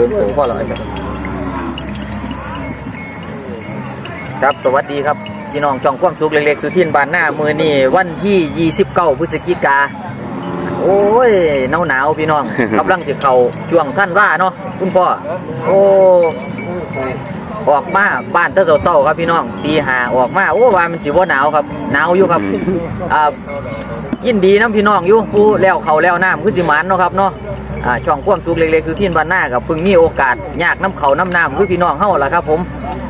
บิ่งตัวพ่อเราครับครับ สวัสดีครับ พี่น้องช่องความสุขเล็กๆ สุทินบานหน้ามือนี่วันที่ 29พฤศจิกา โอ้ยหนาวหนาวๆพี่น้อง กำลังจะเข้าช่วงท่านว่าเนาะคุณพ่อ โอ้ออกมาบ้านแตะเศร้าๆครับพี่น้องตีหาออกมาโอ้ว่ามันสิว่าหนาวครับหนาวอยู่ครับอ่ายินดีน้ำพี่น้องอยู่ผู้แล้วเขาแล้วน้ำคือสิหมันเนาะครับเนาะ อ่าช่องความสุขเล็กๆคือที่บ้านหน้ากับพึ่งมีโอกาสยากน้ำเขาน้ำน้ำคือพี่น้องเฮาล่ะครับ ผม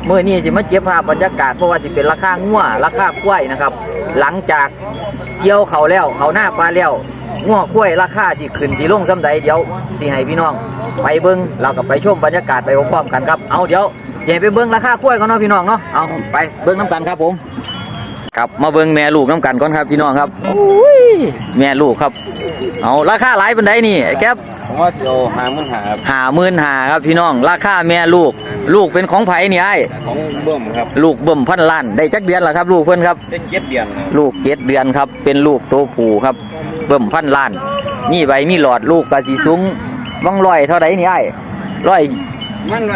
เมื่อนี้สิมาเก็บภาพบรรยากาศเพราะว่าสิเป็นราคางัวราคากล้วยนะครับ หลังจากเกี่ยวเขาแล้วเขาหน้าปลาแล้วงัวกล้วยราคาสิขึ้นสิลงซ้ำใดเดี๋ยวสิให้พี่น้อง ไปเบิ้งเราก็ไปชมบรรยากาศไปพร้อมๆกันครับเอาเดี๋ยวเดี๋ยไปเบิ้งราคากล้วยก่อนเนาะพี่น้องเนาะเอาไปเบิ้งน้ำกันครับผม ครับมาเบิ้งแม่ลูกน้ำกันก่อนครับพี่น้องครับโอ้ยแม่ลูกครับ เอาราคาหลายเป็นไดนี่ไอ้แก๊ปผมว่าโลหามันหาครับหาหมื่นหาครับพี่น้องราคาแม่ลูก ลูกเป็นของไผ่นี่ไอ้ของเบิ่มครับลูกเบิ่มพันล้านได้จักเดือนแล้วครับ ลูกเพิ่นครับเป็นเจ็ดเดือนครับลูกเจ็ดเดือนครับ เป็นลูกโตผูครับ เบิ่มพันล้านมีใบมีหลอดลูกกะสีสูงวังร้อยเท่าไดนี่ไอ้ร้อย มันไร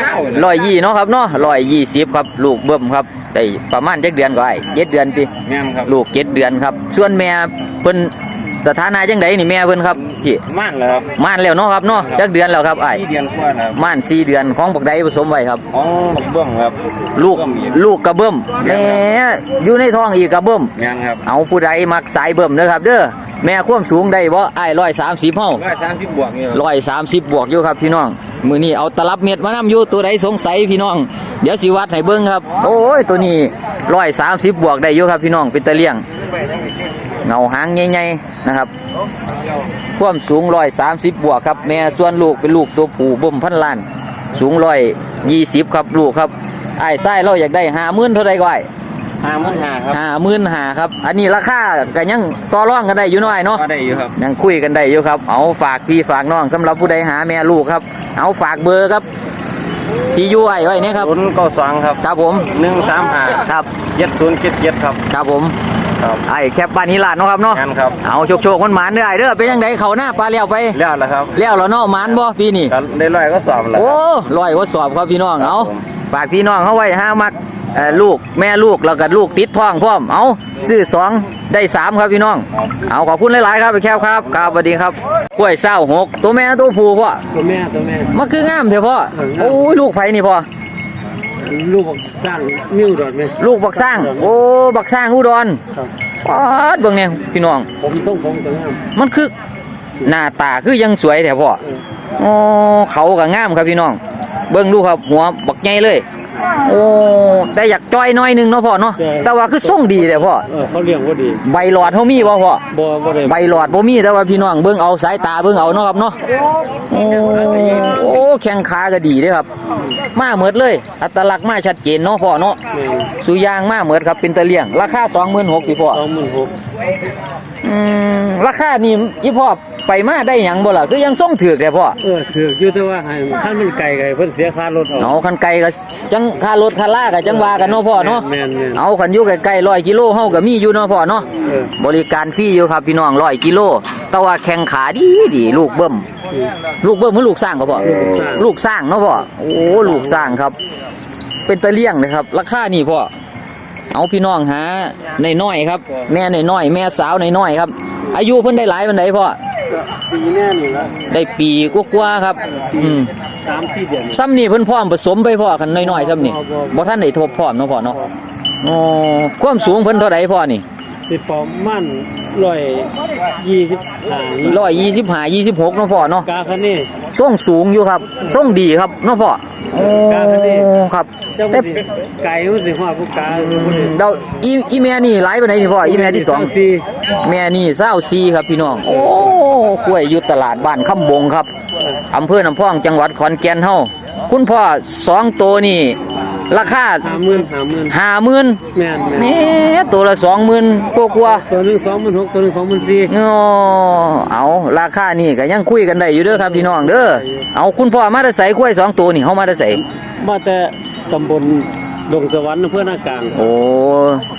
เศร้าร้อยยี่เนาะครับเนาะร้อยยี่สิบครับ ลูกเบิ่มครับได้ประมาณจักเดือนก็ไอ้เจ็ดเดือนติแม่นครับลูกเจ็ดเดือนครับ ส่วนแม่เพิ่นสถานะจังไดนี่แม่เพิ่นครับพี่ม่านเลยครับม่านแล้วเนาะครับเนาะจักเดือนแล้วครับไอ้ที่เดือนกว่านะครับม่านสี่เดือนของบักใดผสมไว้ครับของเบิ่มครับ ลูกเบิ่มอีกลูกกระเบิ่มแหม่อยู่ในท้องอีกกระเบิ่มงานครับเอาผู้ใดมักสายเบิ่มเด้อครับ เด้อแม่ความสูงได้บ่ไอ้ร้อยสามสิบเฮาร้อยสามสิบบวกนี่ร้อยสามสิบบวกอยู่ครับพี่น้อง มือนี้เอาตลับเม็ดมานำอยู่ตัวใดสงสัยพี่น้อง เดี๋ยวสิวัดให้เบิ่งครับ โอ้ยตัวนี้ร้อยสามสิบบวกได้อยู่ครับพี่น้องเป็นตะเลี่ยงเงาหางใหญ่ๆนะครับความสูงร้อยสามสิบบวกครับ แม่ส่วนลูกเป็นลูกตัวผู้บ่มพันล้าน สูงร้อยยี่สิบครับลูกครับไอ้ไส้เราอยากได้ห้าหมื่นเท่าไรก็ไอ้ หามันหาครับห้าหมื่นหาครับ อันนี้ราคาก็ยังต่อรองกันได้อยู่หน่อยเนาะก็ได้อยู่ครับยังคุยกันได้อยู่ครับ เอาฝากพี่ฝากน้องสำหรับผู้ใดหาแม่ลูกครับ เอาฝากเบอร์ครับที่อยู่ไอ้ไว้เนี่ยครับศูนย์เก้าสองครับครับผมหนึ่งสามห้าครับเจ็ดศูนย์เจ็ดเจ็ดครับครับผมครับไอ้แคปบ้านฮิลาดเนาะครับเนาะงานครับ เอาโชคโชคมันหมานเด้อไอ้เด้อเป็นยังไงเขาหน้าปลาเลี้ยวไปแล้วละครับเลี้ยวแล้วเนาะหมานบ่ปีนี้ก็ได้ร้อยก็สอบแล้วโอ้ลอยว่าสอบครับพี่น้องเอาผมฝากพี่น้องเขาไว้ห้ามัก เอ่อลูกแม่ลูกแล้วก็ลูกติดท้องพร้อมเอาซื้อสองได้สามครับพี่น้อง เอาขอบคุณหลายๆครับไปแคบครับครับสวัสดีครับกล้วยเศร้าหกตัวแม่ตัวผู้พ่อตัวแม่ตัวแม่มันคืองามเถอะพ่อเออโอ้ยลูกไผนี่พ่อลูกบอกสร้างนิ้วดอดไหมลูกบักสร้าง โอ้บักสร้างอุดรครับป๊าดเบิ่งเนี่ยพี่น้อง ผมส่งผมตัวงามมันคือหน้าตาคือยังสวยแถวพ่อโอ้เขาก็งามครับพี่น้อง เบิ่งดูครับหัวบักใหญ่เลย โอ้แต่อยากจ้อยน้อยหนึงเนาะพ่อเนาะแต่ว่าคือทรงดีแต่พ่อเออเขาเลี้ยงว่าดี ใบหลอดเขามีบ่พ่อบ่บ่ได้ใบหลอดบ่มีแต่ว่าพี่น้องเบิ่งเอาสายตาเบิ่งเอาเนาะครับเนาะโอ้โอ้แข้งขาก็ดีเด้อครับ มาเหมือดเลย อัตลักษณ์มาชัดเจนเนาะพ่อเนาะแม่สุยางมาเหมือดครับเป็นตะเลี่ยง ราคา26,000พี่พ่อสองหมื่นหก อืมราคานี่อีพ่อไปมาได้หยังบ่ล่ะคือยังส่งถือกแต่พ่อเออถืออยู่แต่ว่าให้ขั้นมันไกลไกลเพิ่นเสียค่ารถออกเอาคันไกลก็จังค่ารถค่าลาก็จังว่ากันเนาะพ่อเนาะแม่นแม่นเอาคันอยู่ใกล้ๆ100กิโลเฮาก็มีอยู่เนาะพ่อเนาะเออบริการฟรีอยู่ครับพี่น้อง100กิโลแต่ว่าแข้งขาดีดีลูกเบิ่มอืมลูกเบิ่มคือลูกสร้างก็พ่อลูกสร้างลูกสร้างเนาะพ่อโอ้ลูกสร้างครับ เป็นตะเลี่ยงนะครับ ราคานี่พ่อ เอาพี่น้องหาในน้อยๆครับ แม่ในน้อยๆแม่สาวในน้อยๆครับ อายุเพิ่นได้หลายปานใดพ่อปีแน่นี่ละได้ปีกว่าๆครับ อืมสามสี่เดือนซ้ำนี่เพิ่นพร้อมผสมไปพ่อกันน้อยๆซ้ำนี่บ่บ่บ่ทันได้ทบพร้อมเนาะพ่อเนาะอ๋อความสูงเพิ่นเท่าใดพ่อนี่ สิประมาณร้อยยี่สิบห้านี่ร้อยยี่สิบห้ายี่สิบหกเนาะพ่อเนาะกาคันนี้ส่งสูงอยู่ครับส่งดีครับเนาะพ่อโอ้กาคันนี้ครับเจ้าแต่บ่สิไก่มันสิฮอดผู้กาบ่ได้เราอีอีแม่นี่หลายปานใดนี่พ่ออีแม่ที่สองเาสี่แม่นี่เศร้าซีครับพี่น้อง โอ้กล้วยอยู่ตลาดบ้านคำบงครับอำเภอน้ำพองจังหวัดขอนแก่นเฮา คุณพ่อสองตัวนี่ ราคาห้าหมื่นห้าหมื่นห้าหมื่นแม่นแม่นนี่ตัวละสองหมื่นกว่ากว่าตัวหนึ่งสองหมื่นหกตัวหนึ่งสองหมื่นสี่ๆอ๋อเอาราคานี่ก็ยังคุยกันได้อยู่เด้อครับพี่น้องเด้อเอาคุณพ่อมาได้ใส่กล้วยสองตัวนี่เฮามาได้ใส่มาแต่ตำบลดงสวรรค์อำเพื่อหน้ากลางโอ้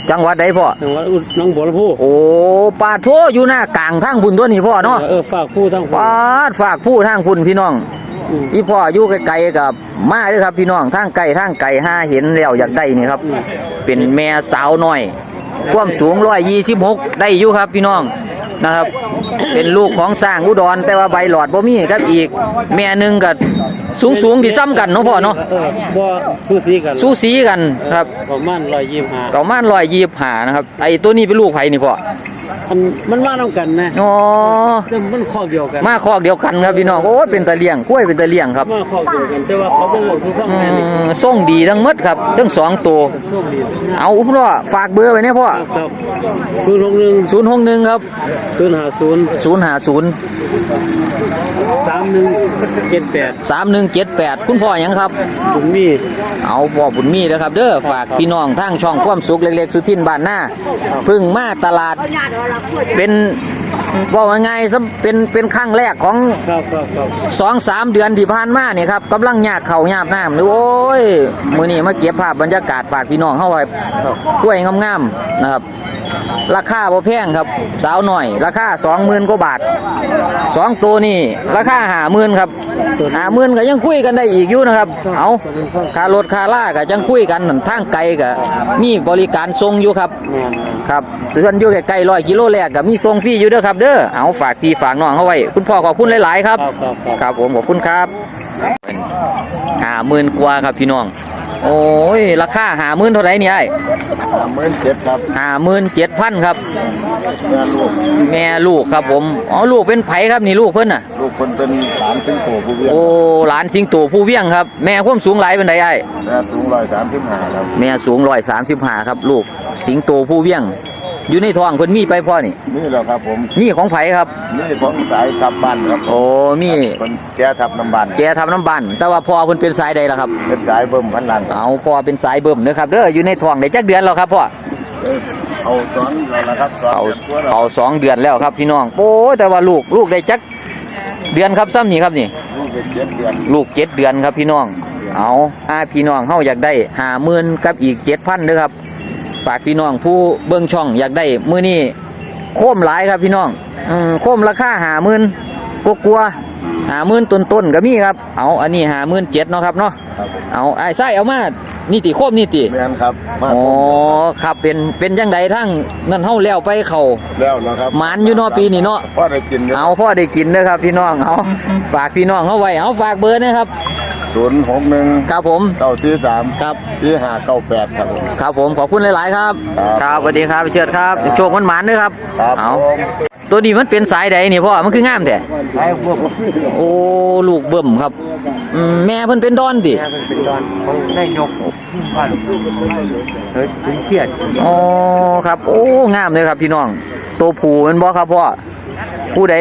จังหวัดใดพ่อจังหวัดอุดหน้องบัวลำพูโอ้ปาโทอยู่หน้ากลางทางบุญตัวนี่พ่อเนาะเออฝากผู้ทั้งปาดฝากผู้ทางคุณพี่น้อง อืมอีพ่ออยู่ไกลๆกับมาเด้อครับพี่น้องทางไกลทางไกลห้าเห็นแล้วอยากได้นี่ครับ เป็นแม่สาวน้อย ความสูง126ได้อยู่ครับพี่น้องนะครับ เป็นลูกของสร้างอุดรแต่ว่าใบหลอดบ่มีครับอีก แม่หนึงก็สูงสูงๆที่ซ้ำกันเนาะพ่อเนาะเออบ่สูสีกันสูสีกันครับ ประมาณ125ประมาณ125นะครับ ไอ้ตัวนี้เป็นลูกไผนี่พ่อ อันมันมาห้องกันนะอ๋อแต่มันคอกเดียวกัน มาคอกเดียวกันครับพี่น้องโอ้เป็นตะเลียงกล้วยเป็นตะเลียงครับมาคอกเดียวกันแต่ว่าเขาเป็นหลงส่งแม่ส่งดีทั้งหมดครับทั้งสองตัวเอาอุ้มพ่อฝากเบอร์ไว้เนี่ยพ่อครับ061 061ครับาศูนย์ามหนึ่งเจ็ดแปดสามหนึ่งเจ็ดแปดคุณพ่อหยังครับ บุญมีเอาพ่อบุญมีนะครับเด้อฝากพี่น้องทั้งช่องความสุขเล็กๆ สุทินบ้านหน้าพึ่งมาตลาด เป็นบอกว่าไงซะเป็นเป็นครั้งแรกของสองสามเดือนที่ผ่านมาเนี่ยครับกำลังยากเข่ายาบน้ำรือโอ้ย มือนี่มาเก็บภาพบรรยากาศฝากพี่น้องเข้าไว้กล้วยงามๆนะครับ ราคาบ่แพงครับ สาวหน่อย ราคาสองหมื่นกว่าบาทสองตัวนี่ราคาหาหมื่นครับหาหมื่นก็ยังคุยกันได้อีกอยู่นะครับ เอาค่ารถค่าล่าก็ยังคุยกันนั่นทางไกลก็มีบริการส่งอยู่ครับแม่นครับส่วนอยู่ใกล้ๆร้อยกิโลแรกก็มีส่งฟรีอยู่เด้อครับ เด้อเอาฝากพี่ฝากน้องเขาไว้ คุณพ่อขอบคุณหลายๆครับครับครับครับ ครับผมขอบคุณครับหาหมื่นกว่าครับพี่น้อง โอ้ย ราคาหาหมื่นเท่าไหร่เนี่ยไอ้สามหมื่นเจ็ดครับหาหมื่นเจ็ดพันครับงานลูกแม่ลูกครับผมอ๋อลูกเป็นไผครับนี่ลูกเพิ่นน่ะ ลูกคนเป็นหลานสิงโตผู้เวียนโอ้หลานสิงโตผู้เวียงครับ แม่ความสูงหลายเป็นไดไอ้แม่สูงร้อยสามสิบห้าครับแม่สูงร้อยสามสิบห้าครับ ลูกสิงโตผู้เวียง อยู่ในท้องเพิ่นมีไปพ่อนี่ นี่แหละครับผมมีของไผครับ นี่ของสายทับบ้านครับโอ้มีคนแก้ทับน้ำบันแกทำน้ำบันแต่ว่าพ่อเพิ่นเป็นสายใดล่ะครับ เป็นสายเบิ่มพันลันเอาพ่อเป็นสายเบิ่มเด้อครับเด้ออยู่ในท้องได้จักเดือนแล้วครับพ่อ เอาสอนแล้วนะครับสอนเขาเดือนกว่าแล้วเขาสองเดือนแล้วครับพี่น้องโอ้ยแต่ว่าลูกลูกได้จักเดือนครับซ้ำนี่ครับนี่ ลูกเป็นเจ็ดเดือนลูกเจ็ดเดือนครับพี่น้อง เอาถ้าพี่น้องเฮาอยากได้หาหมื่นกับอีกเจ็ดพันเด้อครับ ฝากพี่น้องผู้เบิ่งช่องอยากได้มื้อนี้โคมหลายครับพี่น้องอืมโคมราคาหาหมื่นกลัวกลัวหาหมื่นต้นต้นๆก็มีครับ เอาอันนี้หาหมื่นเจ็ดเนาะครับเนาะครับเอาไอ้ไส้เอามา นี่ติโคมนี่ติแม่นครับ มาอ๋อครับเป็นเป็นจังไดทั้งนั่นเฮาแล้วไปเข้าแล้วนะครับหมานอยู่เนาะปีนี้เนาะพ่อได้กินเอาพ่อได้กินเด้อครับ พี่น้องเอาฝากพี่น้องเขาไว้เอาฝากเบอร์นะครับศูนย์หกหนึ่งครับผมเก้าสี่สามครับสี่ห้าเก้าแปดครับผมครับผมขอบคุณหลาย ๆ ครับ ครับสวัสดีครับพี่เชิดครับ โชคมันหมานด้วยครับครับเอาผม ตัวนี้มันเป็นสายใดนี่พ่อมันคืองามแต่ไอ้พวกโอ้ลูกเบิ่มครับอืมแม่เพิ่นเป็นดอนติแม่เป็นเป็นดอนของนายกบ้านเฮ้ยถึงเครียดอ๋อครับ โอ้งามเลยครับพี่น้อง ตัวผูแมันบ่ครับพ่อผู้ใด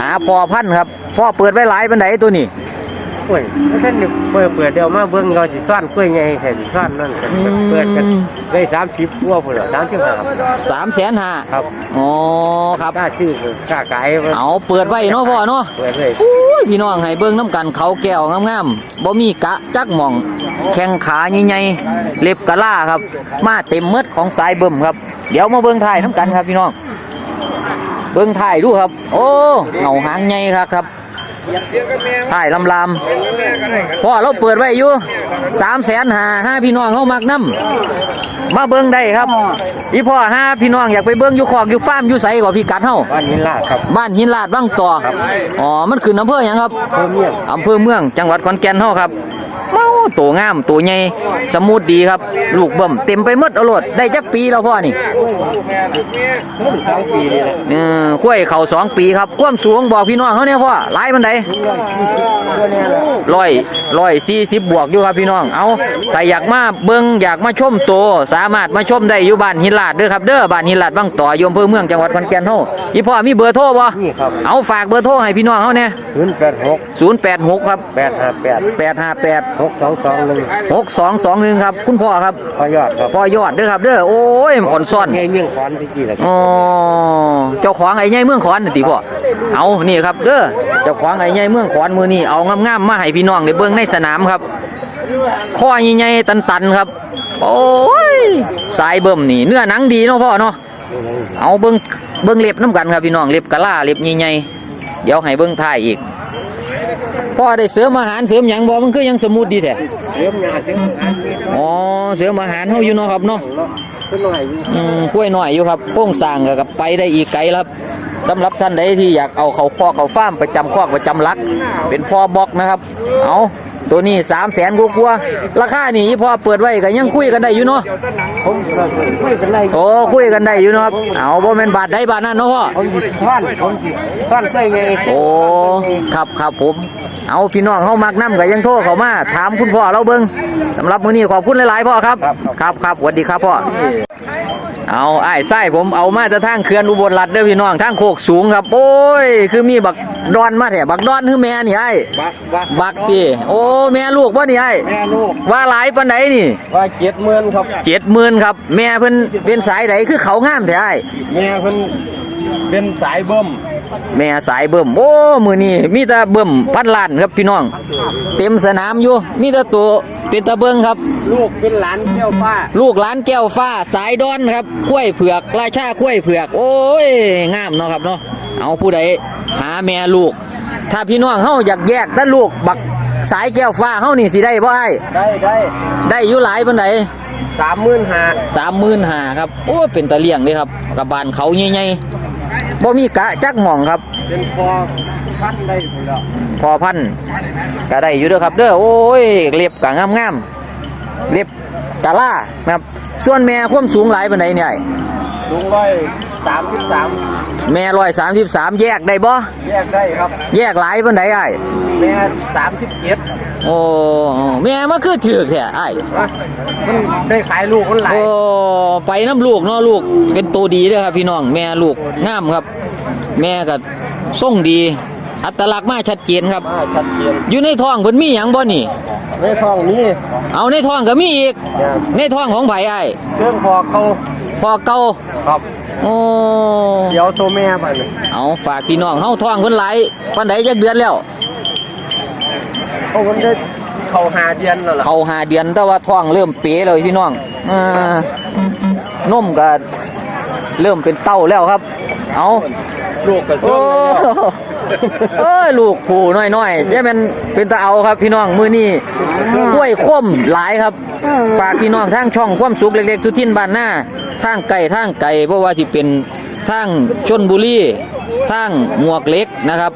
หาพอพันธุ์ครับพ่อเปิดไว้หลายปานใดตัวนี้ โอ้ยท่านนี่เปิดเปิดเดียวมาเบิ่งเราสิซ่อนกล้วยไงให้สิซ่อนนั่นกันเปิดกันได้30ตัวพุ่นล่ะ35สามแสนห้าครับอ๋อครับกล้าชื่ออกล้าขายมันเอาเปิดไว้เนาะพ่อเนาะเปิดเลยอุ้ยพี่น้องให้เบิ่งน้ำกันเขาแก้วงามๆบ่มีกะจักหม่อง แข้งขาใหญ่ๆเล็บกะล่าครับ มาเต็มหมดของสายเบิ่มครับ เดี๋ยวมาเบิ่งถ่ายน้ำกันครับพี่น้องเบิ่งถ่ายดูครับ โอ้เหงาหางใหญ่ครับครับ ถ่ายลำลำพ่อเราเปิดไว้อยู่สามแสนหาห้าพี่น้องเขามักน้ำมาเบิ่งได้ครับอีพ่อห้าพี่น้องอยากไปเบิ่งอยู่คอกอยู่ฟาร์มอยู่ไสก่อพี่กัดเฮาบ้านหินลาดครับบ้านหินลาดบ้างต่ออ๋อมันขึ้นอำเภอหยังครับเพิ่มเมียงอำเภอเมือง จังหวัดขอนแก่นเฮาครับเมา ตัวงาม ตัวใหญ่สมูทดีครับ ลูกเบิ่มเต็มไปหมดเอาโลดได้จักปีแล้วพ่อนี่เพิ่มสองปีนี่แหละเออข้วยเข่าสองปีครับความสูงบอกพี่น้องเขาเนี่ยพ่อหลายมันไดตัวเนี้ยแหละร้อยร้อยสี่สิบบวกอยู่ครับพี่น้อง เอาแต่อยากมาเบิ่งอยากมาชมโตวสามารถมาชมได้อยู่บ้านหินลาดเด้อครับเด้อบ้านหินลาดบ้างต่ออยมเภอเมืองจังหวัดขอนแก่นเฮาอีพ่อมีเบอร์โทรบ่นี่ครับเอาฝากเบอร์โทรให้พี่น้องเขาเนี่ยศูนย์แปดหกศูนย์แปดหกครับแปดห้าแปดแปดห้าแปดหกสองสองหนึ่งหกสองสองหนึ่งครับ คุณพ่อครับพอยอดครับพ่อยอดเด้อครับเด้อโอ้ยอ่อนซ่อนไงเมี่ยงขอนที่กี่แหละอ๋อเจ้าของไอ้ใหญ่เมืองขอนน่ะติพ่อเอานี่ครับเด้อเจ้าของไอ้ใหญ่เมืองขอนมือนี่เอางามๆมาให้พี่น้องได้เบิ่งในสนามครับข้อใหญ่ๆตันๆครับโอ้ยสายเบิ่มนี่เนื้อหนังดีเนาะพ่อเนาะเอาเบิ่งเบิ่งเล็บน้ำกันครับพี่น้องเล็บกะลาเล็บใหญ่ๆเดี๋ยวให้เบิ่งท้ายอีก พ่อได้เสริมอาหารเสริมหยังบ่มันคือยังสมูทดีแท้เลี้ยงยาเลี้ยงอาหารมีอ๋อเสริมอาหารเฮาอยู่เนาะครับเนาะเนาะขึ้นหน่อยอยู่อืมกล้วยน้อยอยู่ครับโค้งสร้างก็กับไปได้อีกไกลแล้วครับสำหรับท่านใดที่อยากเอาเขาคอเขาฟ้าร์มประจำคอกประจำลัก เป็นพ่อบล็อกนะครับ เอาตัวนี้3 0 0แสนกว่าๆราคานี่อีพ่อเปิดไว้ก็ยังคุยกันได้อยู่เนาะ ผมก็คุยเป็นไรโอ้คุยกันได้อยู่เนาะครับเอาบ่แม่นบาทใดบาทนั้นเนาะพ่อ ผมหยิบท่อนผมหยิบท่อนใส่ไงโอ้ ครับครับผม เอาพี่น้องเฮามักน้ำก็ยังโทรเข้ามาถามคุณพ่อเราเบิ่งสำหรับมื้อนี้ขอบคุณหลายๆพ่อครับ ครับครับสวัสดีครับพ่อเอาไอ้ายไส้ผมเอามาจะทางเขื่อนอุบลรัฐเด้อพี่น้องทางโคกสูงครับ โอ้ย คือมีบักดอนมาแถบักดอนคือแม่นี่ไอ้ายบักบักบักพี่โอ้แม่ลูกบ่นี่ไอ้ายแม่ลูกว่าหลายปานใดนี่ว่าเจ็ดหมื่นครับเจ็ดหมื่นครับ แม่เพิ่นเป็นสายใดคือเขางามแท้ไอ้ายแม่เพิ่นเป็นสายเบิ่ม แม่สายเบิ่มโอ้มือนี้มีแต่เบิ่มพันล้านครับพี่น้อง เต็มสนามอยู่ มีแต่ตัวเป็นตะเบิงครับ ลูกเป็นหลานเที่ยวฟ้า ลูกหลานแก้วฟ้าสายดอนครับข้วยเผือกราชาข้วยเผือก โอ้ยงามเนาะครับเนาะเอาผู้ใดหาแม่ลูก ถ้าพี่น้องเฮาอยากแยกแต่ลูกบักสายแก้วฟ้าเฮานี่สิได้บ่ไอ้ได้ได้ได้อยู่หลายปานใดสามหมื่นห้าสามหมื่นหาครับโอ้ยเป็นตะเลี่ยงเด้ครับกับบานเขาใหญ่ๆ บ่มีกะจักหม่องครับ เป็นพอพันได้หมดแล้วพอพันธุ์ก็ได้อยู่เด้อครับ เด้อโอ้ยเล็บก็งามๆเล็บกะล่านะครับ ส่วนแม่ความสูงหลายปานใดเนี่ยไอ้ลุงร้อยสามสิบสามแม่ร้อยสามสิบสามแยกได้บ่แยกได้ครับ แยกหลายปานใดไอ้ายแม่สามสิบเจ็ด โอ้แม่มันคือถือกแท้ไอ้ายมันได้ขายลูกมันหลายโอ้ไปน้ำลูกเนาะลูกเป็นตัวดีเด้อครับพี่น้องแม่ลูกงามครับ แม่ก็ทรงดี อัตลักษณ์มาชัดเจนครับมาชัดเจนอยู่ในท้องเพิ่นมีหยังบ่นี่ ในท้องนี้เอาในท้องก็มีอีก ในท้องของไผไอ้ายเครื่องพอเขาพอเก่าครับโอ้เดี๋ยวตัวแม่ไปเลยเอาฝากพี่น้องเฮาท้องเพิ่นหลายปานใดจักเดือนแล้ว เพราะมันได้เขาหาเดือนแล้วล่ะเข้าหาเดือนแต่ว่าท้องเริ่มเป๋เลยพี่น้องอ่านมก็เริ่มเป็นเต้าแล้วครับ เอาลูกกับโอ้ส้มเอ้ยลูกผู้น้อยๆจะเป็นเป็นตาเอาครับพี่น้องมือนี้กล้วยข้มหลายครับ ฝากพี่น้องทางช่องความสุขเล็กๆทุทินบ้านหน้าทางไก่ทางไก่เพราะว่าที่เป็น ทางชนบุรีทางหมวกเหล็กนะครับ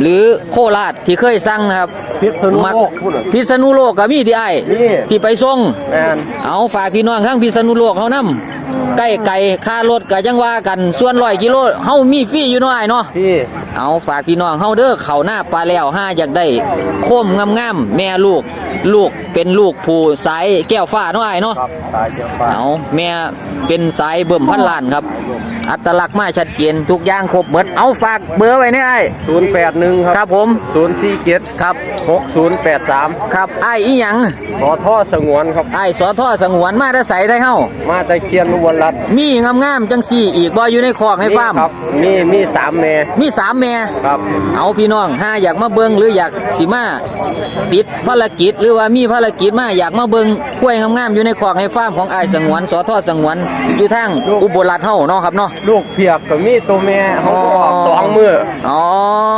หรือโคราชที่เคยสั่งนะครับพิษณุมักโลกพูดเหรอ พิษณุโลกก็มีที่ไอ้ายมี ที่ไปส่ง แมนเอาฝากพี่น้องทั้งพิษณุโลกเขานำใกล้ไก่ค่ารถก็ยังว่ากันส่วนร้อยกิโลเฮามีฟรีอยู่เนาะไอ้ายเนาะ พี่เอาฝากพี่น้องเฮาเด้อเขาหน้าปลาแล้วห้าอยากได้โคมงามๆแม่ลูก ลูกเป็นลูกผู้สายแก้วฟ้าเนาะไอ้ายเนาะ ครับสายเดียวฟ้าเอาแม่เป็นสายเบิ่มพันล้านครับ อัตลักษณ์มาชัดเจนทุกอย่างครบหมดเอาฝากเบอร์ไว้เนี่ยไอ้ายศูนย์แปดหนึ่งคครัรับบผมศูนย์สี่เจ็ดครับหกศูนย์แปดสามครับไอ้ายอีหยังขอท่อสงวนครับ ไอ้ายสอท่อสงวนมาได้ใส่ได้เฮามาตะเคียนอุบลรัตน์มีงามๆจังสี่ อีกบ่อยู่ในคอกให้ฟาร์มครับมีมีสามแม่มีสามแม่ ครับเอาพี่น้องถ้าอยากมาเบิงหรืออยากสิมาติดภารกิจ หรือว่ามีภารกิจมาอยากมาเบิงกล้วยงามๆอยู่ในคอกให้ฟาร์มของไอ้ายสงวนสอทอสงวนอยู่ทางอุบลรัฐเฮาเนาะครับเนาะลูกเพียกก็มีตัวแม่เขาก็ออกสองมืออ๋อ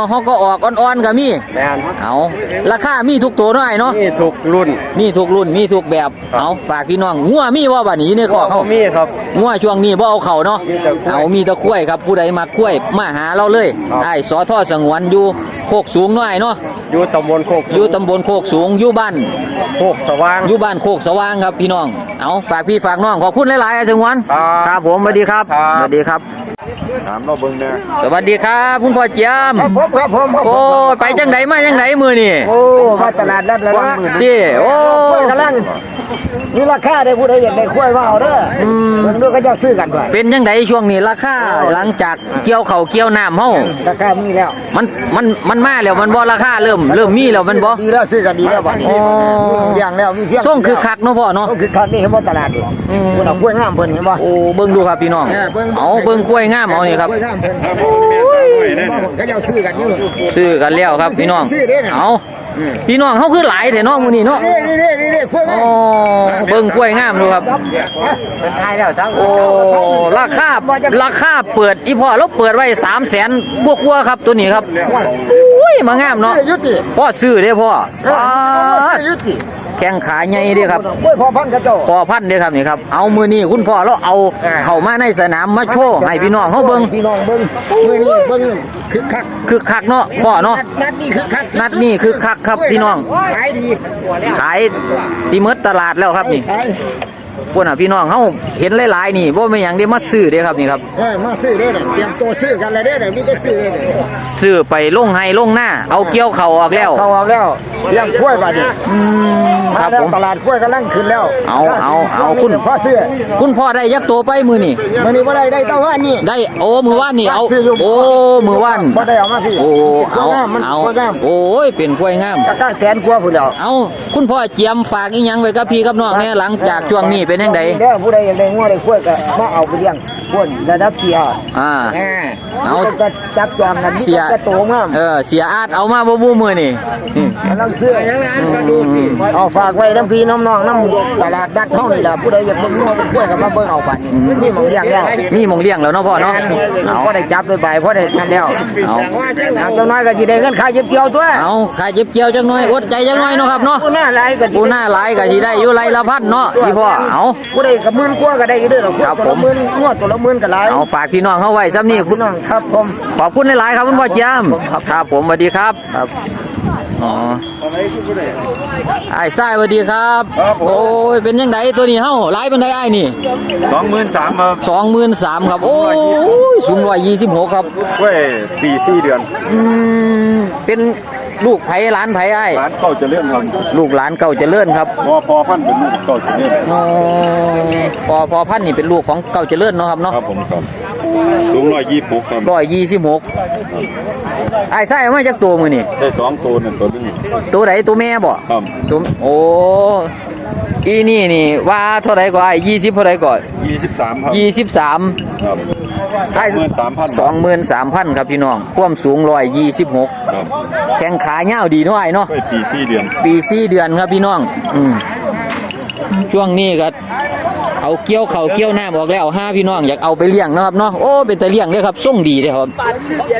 เฮาก็ออกอ่อนๆก็มีแมนเอาราคามีทุกตัวเนาะไอ้เนาะนี่ถูกรุ่นมีทุกรุ่นมีทุกแบบเอาฝากพี่น้องงัวมีว่าบัดนี้อยู่ในคอกเฮามีครับงัวช่วงนี้บ่เอาเข้าเนาะมีแต่กล้วยเอามีแตะคุ้ยครับผู้ใดมาคุ้ยมาหาเราเลยครับไอ้สอทอสงวนอยู่โคกสูงเนาะไอ้เนาะ อยู่ตำบลโคกอยู่ตำบลโคกสูงอยู่บ้านโคกสว่างอยู่บ้านโคกสว่างครับพี่น้อง เอาฝากพี่ฝากน้องขอบคุณหลายๆอาจารย์วันครับครับผมสวัสดีครับครับสวัสดีครับถามเราเบิ่งแน่สวัสดีครับคุณพ่อเจียมผมครับผมโอ้ยไปจังไดมาจังไดมือนี่โอ้มาตลาดนัดแล้วนะพี่โอ้กล้วยกำลังมีราคาได้ผู้ใดอยากได้กล้วยว่าเอาเด้ออเพิ่นดูก็จะซื้อกันด้วยเป็นจังไดช่วงนี้ราคาหลังจากเกี่ยวเขาวเกี่ยวน้ำเฮาราคามีแล้ว มันมันมันมาแล้วมันบ่ราคาเริ่มเริ่มมีแล้วมันบ่ดีแล้วซื้อกันดีแล้วบัดนี้อ๋อมีอย่างแล้วมีเที่ยงส่งคือคักเนาะพ่อเนาะส่งคือคักนี่เห็นบ่ตลาดนี่อืมเพิ่นเอากล้วยงามเพิ่นเห็นบ่โอ้เบิ่งดูครับพี่น้องเอาเบิ่งกล้วยงามเอานี่ครับกล้วยงามเพิ่นก็จะซื้อกันอยู่ซื้อกันแล้วครับพี่น้องซื้อเด้น่ะเอาพี่น้องเฮาคือหลายแต่น้องมื้อนี้เนาะนี่นี่นี่นี่นี่กล้วยงาอ๋อมเบิ่งกล้วยงามดูครับเป็นทายแล้วทั้งโอ้ราคาราคาเปิดอีพ่อเราเปิดไว้สามแสนบวกวัวครับตัวนี้ครับอุ้ย มางามเนาะยุติพ่อซื้อเด้พ่อเออป๊าดยุติแข้งขาใหญ่เด้ครับกล้วยพอพันกระโจพอพันเด้ครับนี่ครับเอามือนี่คุณพ่อเราเอาเออเข้ามาในสนามมาโชว์ให้พี่น้องเขาเบิ่งพี่น้องเบิ่งมือนี้เบิ่งคึกคักคือคักเนาะพ่อเนาะนัดนี้คึกคักนัดนี้คือคักครับพี่น้องขายดีขายสิหมดตลาดแล้วครับนี่ขาย พวกน่ะพี่น้องเฮาเห็นหลายๆนี่บ่แม่นหยังได้มาซื้อเด้ครับนี่ครับเออมาซื้อเด้อเนี่ยเตรียมตัวซื้อกันเลยเด้อเนี่ยมีแต่ซื้อเลยเนี่ยซื้อไปลงให้ลงหน้า เอาเกี่ยวเข่าออกแล้ว เขาเอาแล้วเลี้ยงกล้วยบาดนี้อืมคมารับแล้วผมตลาดกล้วยกำลังขึ้นแล้วเอาเอาเอาคุคุณณพ่อซื้อคุณพ่อได้ยักษ์โตไปมือนี่มื้อนี้บ่ได้ได้เต้าว่านี่ ได้โอ้มือว่านนี่เอาซื้อยู่ โอ้มือว่านบ่ได้เอามาพี่โอ้เอากล้วยงมมันเอากล้วยงามโอ้ยเป็นกล้วยงามตะกร้าแสนกว่าพุ่นแล้ว เอาคุณพ่อเจียมฝากอีหยังไว้กับพี่กับน้องเนี่ยหลังจากช่วงนี้เป็นยังไงเด้อผู้ใดอยากได้งัวได้กล้วยก็มาเอาไปเลี้ยงกล้วยระดับเสียอ่าแหมเอาจะจับจองกันเสียจะโตงามเออเสียอาดเอามาบ่บูมือนี่อืมกำลังซื้อเอาฝากไว้น้ำพี่น้ำน้องน้ำตลาดนัดเท่านี่ล่ะผู้ใดอยากเบิ่งงัวเป็นกล้วยก็มาเบิ่งเอาบัดนี้มีหมองเลี้ยงแล้วมีหมองเลี้ยงแล้วเนาะพ่อเนาะเอาพอได้จับด้วยใบพอได้นั่นแล้วเอาเอาจังน้อยก็สิได้เงินค่าเย็บเกี่ยวตัวเอาขายเจ็บเจียวจังหน่อยอดใจจังหน่อยเนาะครับเนาะผู้หน้าหลายก็สิปูหน้าหลายก็สิได้อยู่ไรละพันเนาะพี่พ่อเอาผู้ใดก็หมื่นกว่าก็ได้อยู่เด้อครับตัวผละมหมื่นงัวตัวละหมื่นก็หลายเอาฝากพี่น้องเข้าไว้ซ้ำนี่พี่น้องครับผม ขอบคุณหลายๆครับคุณพ่อเจียมครับผมสวัสดีครับครับอ๋อไอ้ทรายสวัสดีครับ ครับผม โอ้ยเป็นยังไงตัวนี้เฮ้าหลายเป็นไดไอ้นี่สองหมื่นสามครับสองหมื่นสามครับโอ้ยสูงร้อยยี่สิบหกครับกล้วยปีสี่เดือน อืมเป็น ลูกไผ่หลานไผ่ไอ้ร้านเก่าจะเลื่อนครับลูกหลานเก่าเจริญครับพอพอพันเป็นลูกเก่าจะเลื่อนอ๋อพอพอพันธุ์นี่เป็นลูกของเก่าเจริญเนาะครับเนาะครับผมครับสูงร้อยยี่ปุกครับร้อยยี่สิบหกไอ้ใช่ไม่จากตัวมือนี่ได้สองตัวหนึ่งตัวนึงตัวไหนตัวแม่บ่ครับตัวโอ้อีนี่นี่ว่าเท่าไหร่ก่อนไอ้ยี่สิบเท่าไหร่ก่อนยี่สิบสามครับยี่สิบสาม ครับ ไอ้หมื่นสามพันสองหมื่นสามพันครับพี่น้อง ความสูงร้อยยี่สิบหกครับแข้งขาเงาวดีเนาะไอ้เนาะกล้วยปีสี่เดือนปีสี่เดือนครับพี่น้อง อืมช่วงนี้ก็เอาเกี้ยวเขาเกี้ยวหน้าบอกแล้วห้าพี่น้องอยากเอาไปเลี้ยงเนาะครับเนาะ โอ้เป็นแต่เลี้ยงเด้อครับส่งดีเด้อครับ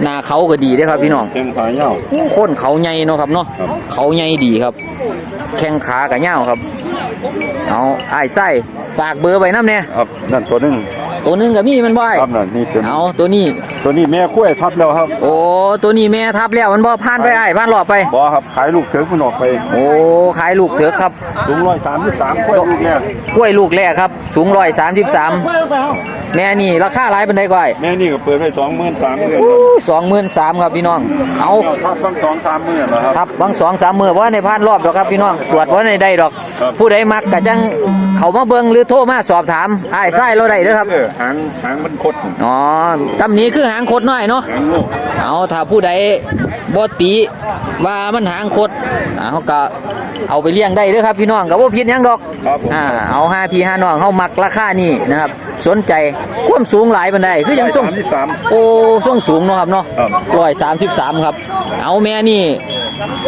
หน้าเขาก็ดีเด้อครับพี่น้องเชียงขายเงาโคนเขาใหญ่เนาะครับเนาะครับ เขาใหญ่ดีครับ แข้งขากับเงาวครับ เอาไอ้ายไส้ฝากเบอร์ไว้น้ำเนี่ยครับนั่นตัวหนึง ตัวหนึงกับมีมันบ่อยครับนั่นนี่ตัวเอาตัวนี้ ตัวนี้แม่กล้วยทับแล้วครับโอ้ตัวนี้แม่ทับแล้วมันบ่ผ่านไปไอ้ายผ่านรอบไป บอครับขายลูกเถิกมันออกไปโอ้ขายลูกเถอะครับสูงร้อยสามสิบสามกล้วยลูกเนี่ยกล้วยลูกแรกครับ สูงร้อยสามสิบสามแม่นี่ราคาหลายเป็นไดก่อยแม่นี่ก็เปิดไปสองหมื่นสามเดือนสองหมื่นสามครับพี่น้องเอาเอาทับตั้งสองสามหมื่นแล้วครับ ครับบางสองสามมือเพราะว่าในพานรอบดอกครับพี่น้องตรวจว่าในได้ดอก ครับ ผู้ใดมักกะจัง เขามาเบิ่งหรือโทรมาสอบถามไอ้ายไส้เราได้เด้อครับ เออหางหางมันคดอ๋อตำหนี้คือหางคดน้อยเนาะ หางลูกเอาถ้าผู้ใดบ่ติว่ามันหางคดอ่าเขาก็เอาไปเลี้ยงได้เด้อครับพี่น้องก็บ่ผิดหยังดอก ครับผม อ่าเอาห้าพี่ห้าน้องเฮามักราคานี่นะครับ สนใจความสูงหลายปานใดคือยังส่งสามสิบสาม โอ้ส่งสูงเนาะครับเนาะครับ ร้อยสามสิบสามครับ เอาแม่นี่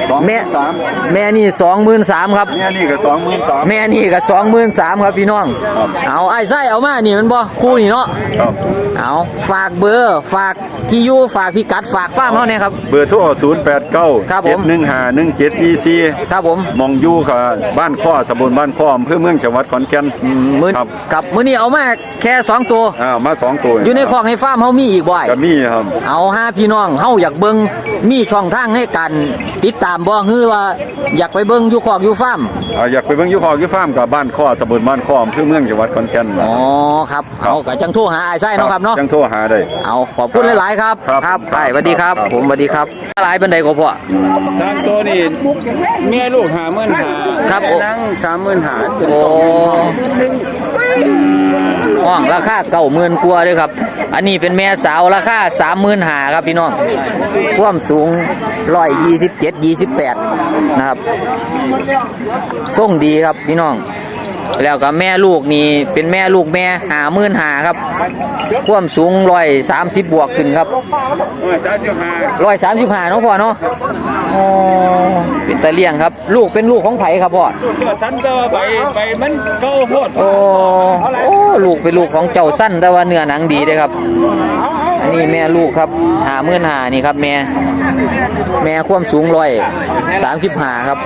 สองแม่ สามแม่นี่สองหมื่นสามครับแม่นี่ก็สองหมื่นสาม แม่นี่ก็สองหมื่นสามครับพี่น้อง ครับ เอาไอ้ไส้เอามานี่มันบ่คู่นี่เนาะ ครับเอาฝากเบอร์ฝากที่อยู่ฝากพิกัดฝากฟ้าร์มเขาเนี่ยครับ เบอร์โทรศูนย์แปดเก้าครับผม เจ็ดหนึ่งห้าหนึ่งเจ็ดสี่สี่ครับผมมองอยู่กับบ้านข้อตำบลบ้านข้ออำเภอเมืองจังหวัดขอนแก่นอืมมือครับ กับมือนี้เอามาแค่สองตัว อ่ามาสองตัวอยู่ในคลองให้ฟาร์มเขามีอีกบ่อยกับนี่ครับ เอาห้าพี่น้องเฮาอยากเบิ่งมีช่องทางให้กันติดตามบ่ฮือว่าอยากไปเบิ่งอยู่คอกอยู่ฟาร์มอ่าอยากไปเบิ่งอยุคอกอยุฟาร์มกับบ้านข้อตำบลบ้านข้ออำเภอเมืองจังหวัดขอนแก่นอ๋อครับเอาก็จังโทรหาอ้ายไส้เนาะครับเนาะจังโทรหาได้เอาขอบคุณหลายๆครับครับครับครับไอ้สวัสดีครับครับ ผมสวัสดีครับหลายเป็นใดก็พอสามตัวนี่เมียลูกหาเมื่นหาครับผมนั่งสามหมื่นหาโอ้ ห้องราคาเก้าหมื่นกว่าด้วยครับ อันนี้เป็นแม่สาวราคาสามหมื่นหาครับพี่น้องความสูงร้อยยี่สิบเจ็ดยี่สิบแปดนะครับส่งดีครับพี่น้อง แล้วก็แม่ลูกนี่เป็นแม่ลูกแม่หาหมื่นหาครับความสูงร้อยสามสิบบวกขึ้นครับสามสิบห้าร้อยสามสิบห้าเนาะพ่อเนาะอ๋อเป็นตะเลี่ยงครับ ลูกเป็นลูกของไผ่ครับพ่อฉันก็ไปไปมันเก้าโพดโอ้โอ้ลูกเป็นลูกของเจ้าสั้นแต่ว่าเนื้อหนังดีเลยครับอั นนี้แม่ลูกครับหาเมื่อนหานี่ครับแม่ แม่ความสูงร้อยสามสิบห้าครับ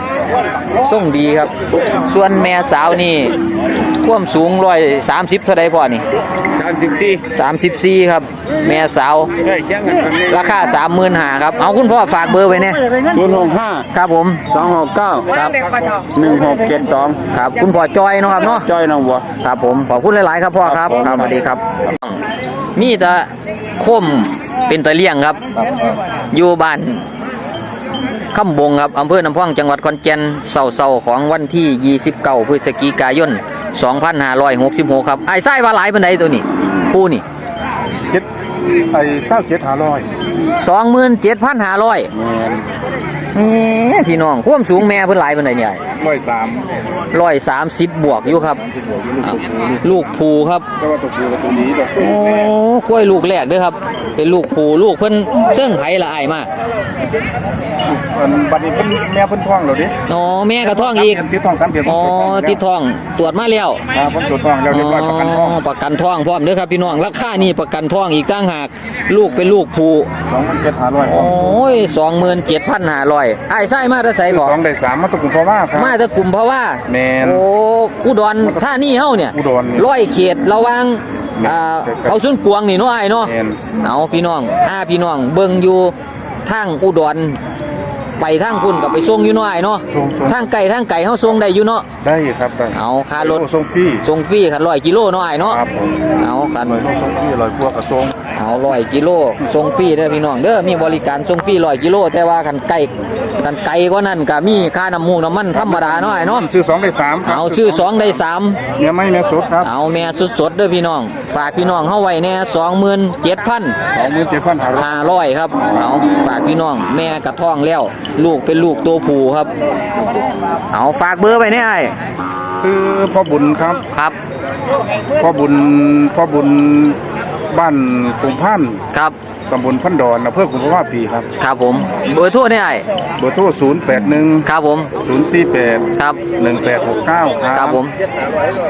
ส่งดีครับ ส่วนแม่สาวนี่ความสูงร้อยสามสิบเท่าใดพ่อนี่สามสิบสี่สามสิบสี่ครับ แม่สาวเฮ้ยเชียงกันกันนี่ราคาสามหมื่นห้าครับ เอาคุณพ่อฝากเบอร์ไว้เนี่ยศูนย์หกห้าครับผมสองหกเก้าครับหนึ่งหกเจ็ดสองครับ คุณพ่อจอยเนาะครับเนาะจ้อยน้องบัวครับผมขอบคุณหลาย ๆ ครับพ่อครับครับสวัสดีครับ นี่ตะ คมเป็นตะเลี่ยงครับ อยู่บ้านคำบงครับอำเภอน้ำพองจังหวัดขอนแก่นเสาๆของวันที่ 29พฤศจิกายน 2566 ครับไอ้ไส้ว่าหลายปันใดตัวนี้คู่นี่เจ็ดไอ้เศร้าเจ็ดห้าร้อย27,500แมนแหมพี่น้องความสูงแม่เพิ่นหลายปันใดเนี่ยร้อยสามร้อยสามสิบบวกอยู่ครับอะลูกภูครับก็ว่าตัวผู้กับตัวนี้ดอกโอ้กล้วยลูกแรกเด้วยครับ เป็นลูกผูลูกเพิ่นเสื่องไผ่ละอายมากอันบัดนี้เป็นแม่เพิ่นท้องแล้วดิอ๋อแม่กระท้องอีกติดท้องสามเดือนอ๋อติดท้องตรวจมาแล้วครับผมตรวจท้องแล้วเรียบร้อยประกันท้องประกันท้องพร้อมเด้อครับพี่น้องราคานี่ประกันท้องอีกตั้งหาก ลูกเป็นลูกผูสองพันเจ็ดห้าร้อยโอ้ยสองหมื่นเจ็ดพันห้าร้อยไอ้ไส้มาแตะใส่บอกสองได้สามมาตกกลุ่มพ่อว่าครับมาแตะกลุ่มเพราะว่าแม่นโอ้อุดรท่านี่เฮาเนี่ยอุดรร้อยเขตระหวังอ่าเขาสุนกวางนี่เนาะไอ้เนาะแม่น เอาพี่น้องอาพี่น้องเบิ่งอยู่ทางอุดรไปทางคุณกับไปส่งอยู่เนาะไอ้เนาะส่งส่งทางไก่ทางไก่เฮาส่งได้อยู่เนาะ ได้ครับได้เอาค่ารถโอ้ส่งฟรีส่งฟรีคันร้อยกิโลเนาะไอ้เนาะครับผมเอาคัน หน่วยส่งส่งฟรีร้อยกว่ากับส่งเอาร้อยกิโลส่งฟรีเด้อพี่น้องเด้อมีบริการส่งฟรีร้อยกิโลแต่ว่าคันไก่ คันไก่ก็นั่นก็มีค่าน้ำมูกน้ำมันธรรมดาเนาะไอ้เนาะชื่อสองได้สามครับเอาชื่อสองได้สามเนี่ยไม่แม่สดครับเอาแม่สดๆเด้อพี่น้อง ฝากพี่น้องเฮาไว้แน่สองหมื่นเจ็ดพันสองหมื่นเจ็ดพันห้าร้อยห้าร้อยครับเอาฝากพี่น้องแม่กระท้องแล้ว ลูกเป็นลูกตัวผู้ครับ เอาฝากเบอร์ไปเนี่ยไอ้ซื้อพ่อบุญครับครับพ่อบุญพ่อบุญบ้านกรุงพันธ์ครับ ตำบลพันดอนอำเภอกรุงพะว่าปีครับ ครับผมเบอร์โทรเนี่ยไอ้เบอร์โทรศูนย์แปดหนึ่งครับผมศูนย์สี่แปดครับหนึ่งแปดหกเก้าครับครับผม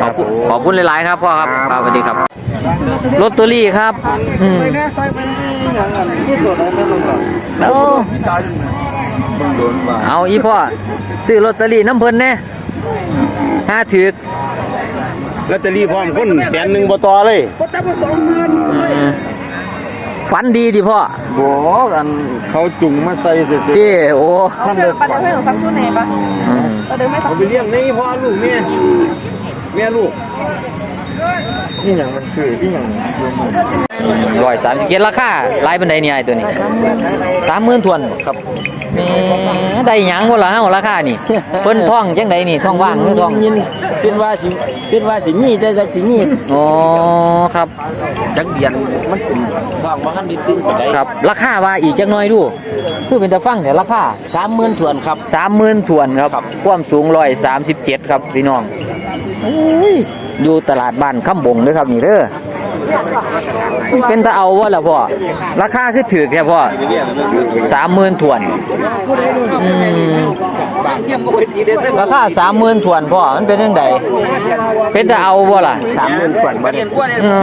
ขอบคุณขอบคุณหลายๆครับพ่อครับครับครับสวัสดีครับลอตเตอรี่ครับอืมเอาเอาอีพ่อซื้อลอตเตอรี่น้ำเพิ่นแน่ห้าถือกลอตเตอรี่พร้อมคนแสนหนึ่งบ่ต่อเลย ฝันดีดิพ่อบอกอันเขาจุงมาใส่เสร็จเจ้โอ้เอาเธอปัดเดี๋ยวให้หนูซักชุดไหนปะอืมเราเดินไม่ซักไปเลี้ยงในพ่อลูกแม่แม่ลูก นี่อย่างมันคือที่อย่างร้อยสามสิบเจ็ดราคาหลายเป็นไดเนี่ยไอ้ตัวนี้สามหมื่นทวนครับได้หยังวะล่ะเฮาราคานี่ เพิ่นท่องจังไดนี่ท่องว่างหรือท่องยินเป็นว่าสิเป็นว่าสิมีแต่จะสิมีอ๋อครับจักเดียนมันเป็นทองบ่ทันได้ตึงปานใดครับ ราคาว่าอีกจักหน่อยดูคือเป็นตะฟังแต่ราคา30,000ถวนครับสามหมื่นทวนครับความสูงร้อยสามสิบเจ็ดครับพี่น้อง อุ้ยอยู่ตลาดบ้านคำบงเด้อครับนี่เด้อ เป็นตะเอาวะล่ะพ่อ ราคาคือถือแค่พ่อสามหมื่นทวนอืมราคาสามหมื่นทวนพ่อ มันเป็นยังไงเป็นตะเอาวะล่ะ30,000ถวนบ่ได้อ๋อ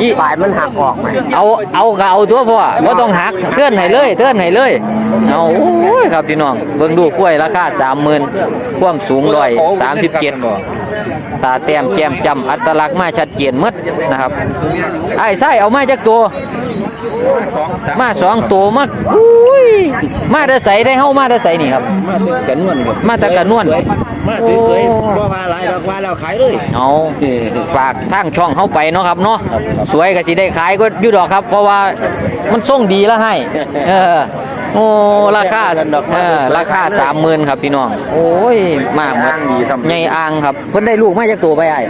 อีปลายมันหักออกไหมเอาเอาก็เอาตัวพ่อบ่ต้องหักเทื่อนให้เลยเทื่อนให้เลยเอาโอ้ยครับพี่น้องเบิ่งดูกล้วยราคา30,000ความสูงร้อยสามสิบเจ็ด ตาแต้มแก้มจำอัตลักษณ์มาชัดเจนหมดนะครับไอ้ไส้เอามาจากตัว มาสองตัวมาอุ้ยมาได้ใสได้เฮามาได้ใสนี่ครับ มาตึกกันนวลครับมาแตะกะนวลมาสวยๆบ่ว่าหลายดอกว่าแล้วขายเลยเอาฝากทางช่องเข้าไปเนาะครับเนาะสวยก็สิได้ขายก็อยู่ดอกครับ เพราะว่ามันส่งดีแล้วให้เออ โอ้ราคาเออราคาสามหมื่นครับพี่น้อง โอ้ยมากหมดใหญ่อ่างครับ เพิ่นได้ลูกมาจากตัวไปไอ้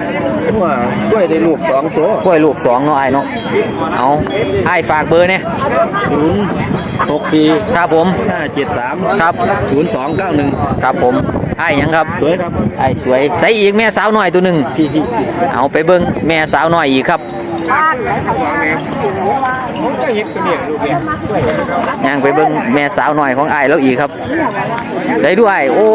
ว่าด้วยได้ลูกสองตัวกล้วยลูกสองเนาะไอ้เนาะเอาไอ้ฝากเบอร์เนี่ย64ครับผม573ครับ0291ครับผมไอ้หยังครับ สวยครับไอ้สวยใส่อีกแม่สาวหน่อยตัวหนึ่งพี่เอาไปเบิ่งแม่สาวหน่อยอีกครับ บ้านไหนทำงานผมก็เห็นตัวเนี่ยลูกเนี่ยย่างไปเบิ่งแม่สาวหน่อยของอ้ายแล้วอีกครับ ได้ด้วยโอ้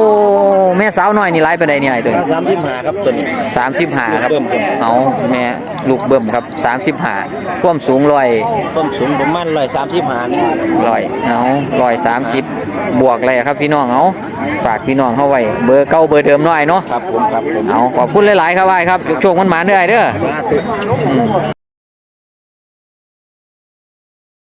แม่สาวหน่อยนี่ไล่ไปได้เนี่ยไอ้ตัวนี้สามสิบห้าครับตัวนี้สามสิบห้าครับเบิ่มครับเอาแม่ลูกเบิ่มครับสามสิบห้าความสูงร้อยต้นสูงประมาณร้อยสามสิบห้านี่ร้อยเอาร้อยสามสิบบวกเลยครับพี่น้องเอาฝากพี่น้องเข้าไว้เบอร์เก้าเบอร์เดิมหน่อยเนาะครับผมครับผมเอาขอบคุณหลายๆครับไอ้ายครับโชคๆมันหมาเด้อไอ้เด้อมาตึกอืม